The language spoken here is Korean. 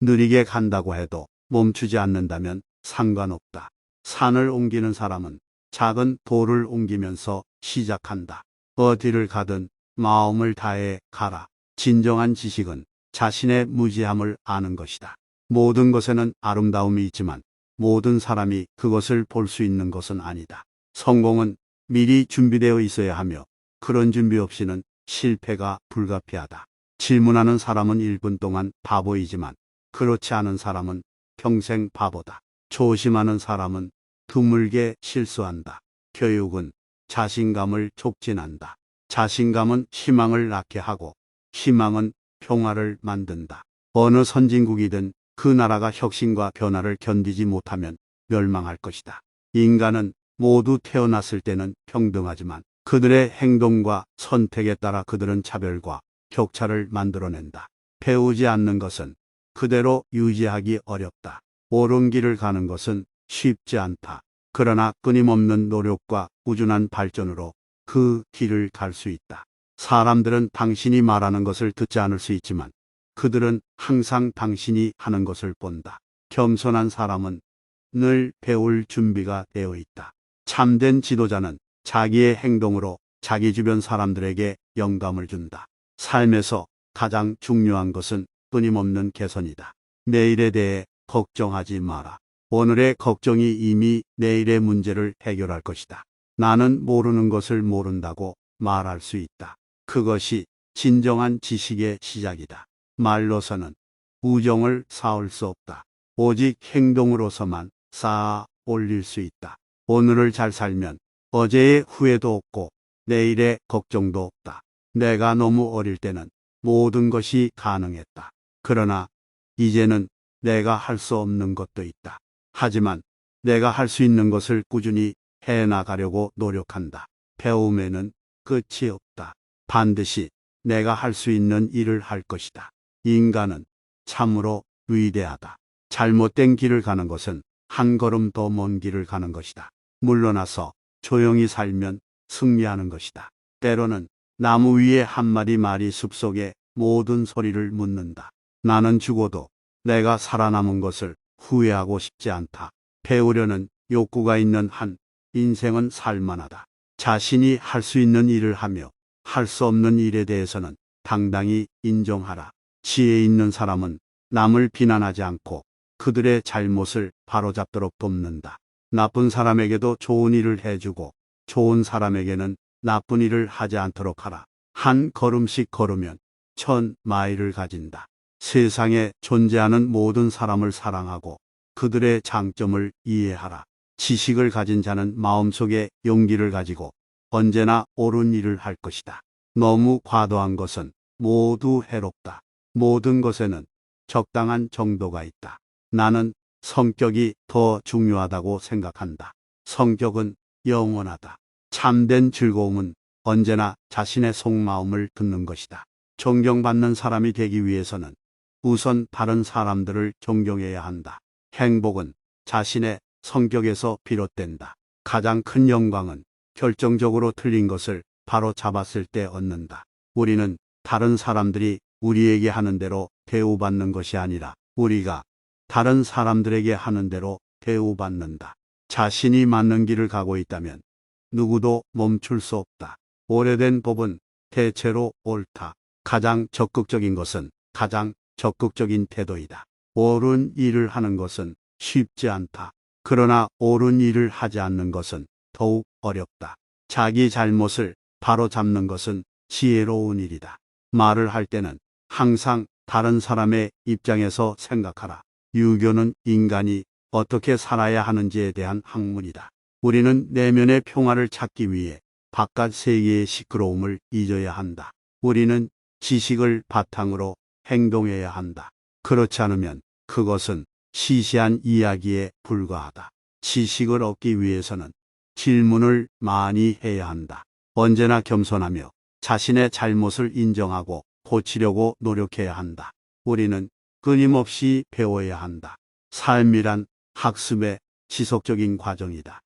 느리게 간다고 해도 멈추지 않는다면 상관없다. 산을 옮기는 사람은 작은 돌을 옮기면서 시작한다. 어디를 가든 마음을 다해 가라. 진정한 지식은 자신의 무지함을 아는 것이다. 모든 것에는 아름다움이 있지만 모든 사람이 그것을 볼 수 있는 것은 아니다. 성공은 미리 준비되어 있어야 하며 그런 준비 없이는 실패가 불가피하다. 질문하는 사람은 1분 동안 바보이지만 그렇지 않은 사람은 평생 바보다. 조심하는 사람은 드물게 실수한다. 교육은 자신감을 촉진한다. 자신감은 희망을 낳게 하고 희망은 평화를 만든다. 어느 선진국이든 그 나라가 혁신과 변화를 견디지 못하면 멸망할 것이다. 인간은 모두 태어났을 때는 평등하지만 그들의 행동과 선택에 따라 그들은 차별과 격차를 만들어낸다. 배우지 않는 것은 그대로 유지하기 어렵다. 옳은 길을 가는 것은 쉽지 않다. 그러나 끊임없는 노력과 꾸준한 발전으로 그 길을 갈 수 있다. 사람들은 당신이 말하는 것을 듣지 않을 수 있지만 그들은 항상 당신이 하는 것을 본다. 겸손한 사람은 늘 배울 준비가 되어 있다. 참된 지도자는 자기의 행동으로 자기 주변 사람들에게 영감을 준다. 삶에서 가장 중요한 것은 끊임없는 개선이다. 내일에 대해 걱정하지 마라. 오늘의 걱정이 이미 내일의 문제를 해결할 것이다. 나는 모르는 것을 모른다고 말할 수 있다. 그것이 진정한 지식의 시작이다. 말로서는 우정을 쌓을 수 없다. 오직 행동으로서만 쌓아 올릴 수 있다. 오늘을 잘 살면 어제의 후회도 없고 내일의 걱정도 없다. 내가 너무 어릴 때는 모든 것이 가능했다. 그러나 이제는 내가 할 수 없는 것도 있다. 하지만 내가 할 수 있는 것을 꾸준히 해 나가려고 노력한다. 배움에는 끝이 없다. 반드시 내가 할 수 있는 일을 할 것이다. 인간은 참으로 위대하다. 잘못된 길을 가는 것은 한 걸음 더 먼 길을 가는 것이다. 물러나서 조용히 살면 승리하는 것이다. 때로는 나무 위에 한 마리 말이 숲속에 모든 소리를 묻는다. 나는 죽어도 내가 살아남은 것을 후회하고 싶지 않다. 배우려는 욕구가 있는 한 인생은 살만하다. 자신이 할 수 있는 일을 하며 할 수 없는 일에 대해서는 당당히 인정하라. 지혜 있는 사람은 남을 비난하지 않고 그들의 잘못을 바로잡도록 돕는다. 나쁜 사람에게도 좋은 일을 해주고 좋은 사람에게는 나쁜 일을 하지 않도록 하라. 한 걸음씩 걸으면 천 마일을 가진다. 세상에 존재하는 모든 사람을 사랑하고 그들의 장점을 이해하라. 지식을 가진 자는 마음속에 용기를 가지고 언제나 옳은 일을 할 것이다. 너무 과도한 것은 모두 해롭다. 모든 것에는 적당한 정도가 있다. 나는 성격이 더 중요하다고 생각한다. 성격은 영원하다. 참된 즐거움은 언제나 자신의 속마음을 듣는 것이다. 존경받는 사람이 되기 위해서는 우선 다른 사람들을 존경해야 한다. 행복은 자신의 성격에서 비롯된다. 가장 큰 영광은 결정적으로 틀린 것을 바로 잡았을 때 얻는다. 우리는 다른 사람들이 우리에게 하는 대로 대우받는 것이 아니라 우리가 다른 사람들에게 하는 대로 대우받는다. 자신이 맞는 길을 가고 있다면 누구도 멈출 수 없다. 오래된 법은 대체로 옳다. 가장 적극적인 것은 가장 적극적인 태도이다. 옳은 일을 하는 것은 쉽지 않다. 그러나 옳은 일을 하지 않는 것은 더욱 어렵다. 자기 잘못을 바로 잡는 것은 지혜로운 일이다. 말을 할 때는 항상 다른 사람의 입장에서 생각하라. 유교는 인간이 어떻게 살아야 하는지에 대한 학문이다. 우리는 내면의 평화를 찾기 위해 바깥 세계의 시끄러움을 잊어야 한다. 우리는 지식을 바탕으로 행동해야 한다. 그렇지 않으면 그것은 시시한 이야기에 불과하다. 지식을 얻기 위해서는 질문을 많이 해야 한다. 언제나 겸손하며 자신의 잘못을 인정하고 고치려고 노력해야 한다. 우리는 끊임없이 배워야 한다. 삶이란 학습의 지속적인 과정이다.